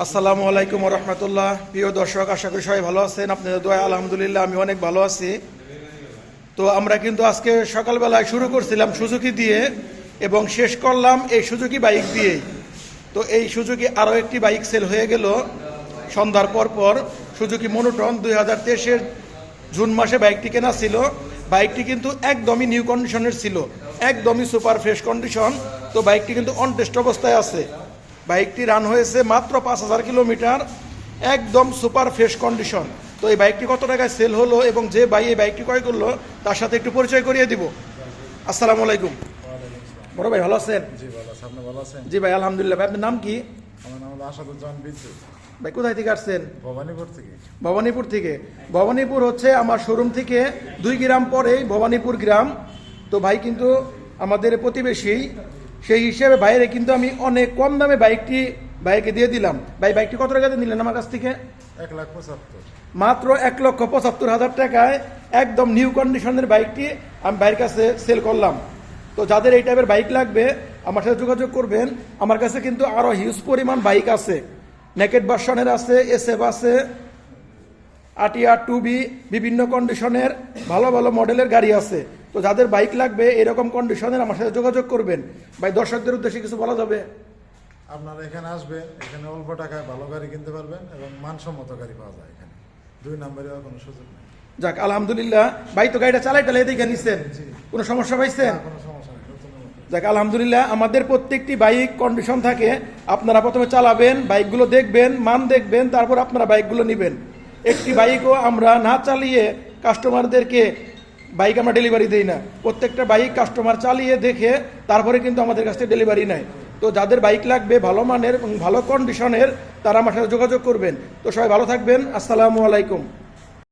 আসসালামু আলাইকুম রহমতুল্লাহ। প্রিয় দর্শক, আশা করি সবাই ভালো আছেন। আপনাদের দোয়া আলহামদুলিল্লাহ আমি অনেক ভালো আছি। তো আমরা কিন্তু আজকে সকালবেলায় শুরু করছিলাম সুজুকি দিয়ে এবং শেষ করলাম এই সুজুকি বাইক দিয়েই। তো এই সুজুকি আরও একটি বাইক সেল হয়ে গেল। সন্ধ্যার পর পর সুজুকি মনোটন দুই হাজার তেইশের জুন মাসে বাইকটি কেনা ছিল। বাইকটি কিন্তু একদমই নিউ কন্ডিশনের ছিল। একদমই সুপার ফ্রেশ কন্ডিশন। তো বাইকটি কিন্তু অনটেস্ট অবস্থায় আছে। বাইকটি রান হয়েছে মাত্র পাঁচ হাজার কিলোমিটার একদম সুপার ফ্রেশ কন্ডিশন। তো এই বাইকটি কত টাকায় সেল হলো এবং যে ভাই এই বাইকটি ক্রয় করল তার সাথে একটু পরিচয় করিয়ে দিব। আসসালামু আলাইকুম। বড় ভাই ভালো আছেন? জি ভালো আছে। আপনি ভালো আছেন? জি ভাই আলহামদুলিল্লাহ। ভাই আপনার নাম কি? আমার নাম হলো আসাদুজ্জামান বিদ্যুৎ ভাই কোথায় থেকে আসছেন? ভবানীপুর থেকে। ভবানীপুর থেকে। ভবানীপুর হচ্ছে আমার শোরুম থেকে দুই গ্রাম পরেই ভবানীপুর গ্রাম। তো ভাই কিন্তু আমাদের প্রতিবেশী সেই হিসেবে বাইরে কিন্তু আমি অনেক কম দামে বাইকটি বাইকে দিয়ে দিলাম। ভাই বাইকটি কত টাকাতে নিলেন আমার কাছ থেকে? এক লাখ পঁচাত্তর। মাত্র এক লক্ষ পঁচাত্তর হাজার টাকায় একদম নিউ কন্ডিশনের বাইকটি আমি বাইরের কাছে সেল করলাম। তো যাদের এই টাইপের বাইক লাগবে আমার সাথে যোগাযোগ করবেন। আমার কাছে কিন্তু আরও হিউজ পরিমাণ বাইক আছে। নেকেট ভার্সনের আছে এসএফ আছে আটিয়া টু বি বিভিন্ন কন্ডিশনের ভালো ভালো মডেলের গাড়ি আছে। তো যাদের বাইক লাগবে এরকম কন্ডিশনের আমার সাথে যোগাযোগ করবেন। ভাই দর্শকদের উদ্দেশ্যে কিছু বলা যাবে? আপনারা এখানে আসবেন এখানে অল্প টাকায় ভালো গাড়ি কিনতে পারবেন এবং মানসম্মত গাড়ি পাওয়া যায় এখানে। দুই নম্বরে কোনো সুযোগ নেই। যাক আলহামদুলিল্লাহ। ভাই তো গাড়িটা চালাই টালাই দেখে নিচ্ছেন কোনো সমস্যা পাইছেন? কোনো সমস্যা নেই যাক আলহামদুলিল্লাহ আমাদের প্রত্যেকটি বাইক কন্ডিশন থাকে। আপনারা প্রথমে চালাবেন বাইকগুলো দেখবেন মান দেখবেন তারপর আপনারা বাইকগুলো নেবেন। একটি বাইকও আমরা না চালিয়ে কাস্টমারদেরকে বাইক আমরা ডেলিভারি দিই না। প্রত্যেকটা বাইক কাস্টমার চালিয়ে দেখে তারপরে কিন্তু আমাদের কাছ থেকে ডেলিভারি নেয়। তো যাদের বাইক লাগবে ভালো মানের এবং ভালো কন্ডিশনের তারা আমার সাথে যোগাযোগ করবেন। তো সবাই ভালো থাকবেন। আসসালামু আলাইকুম।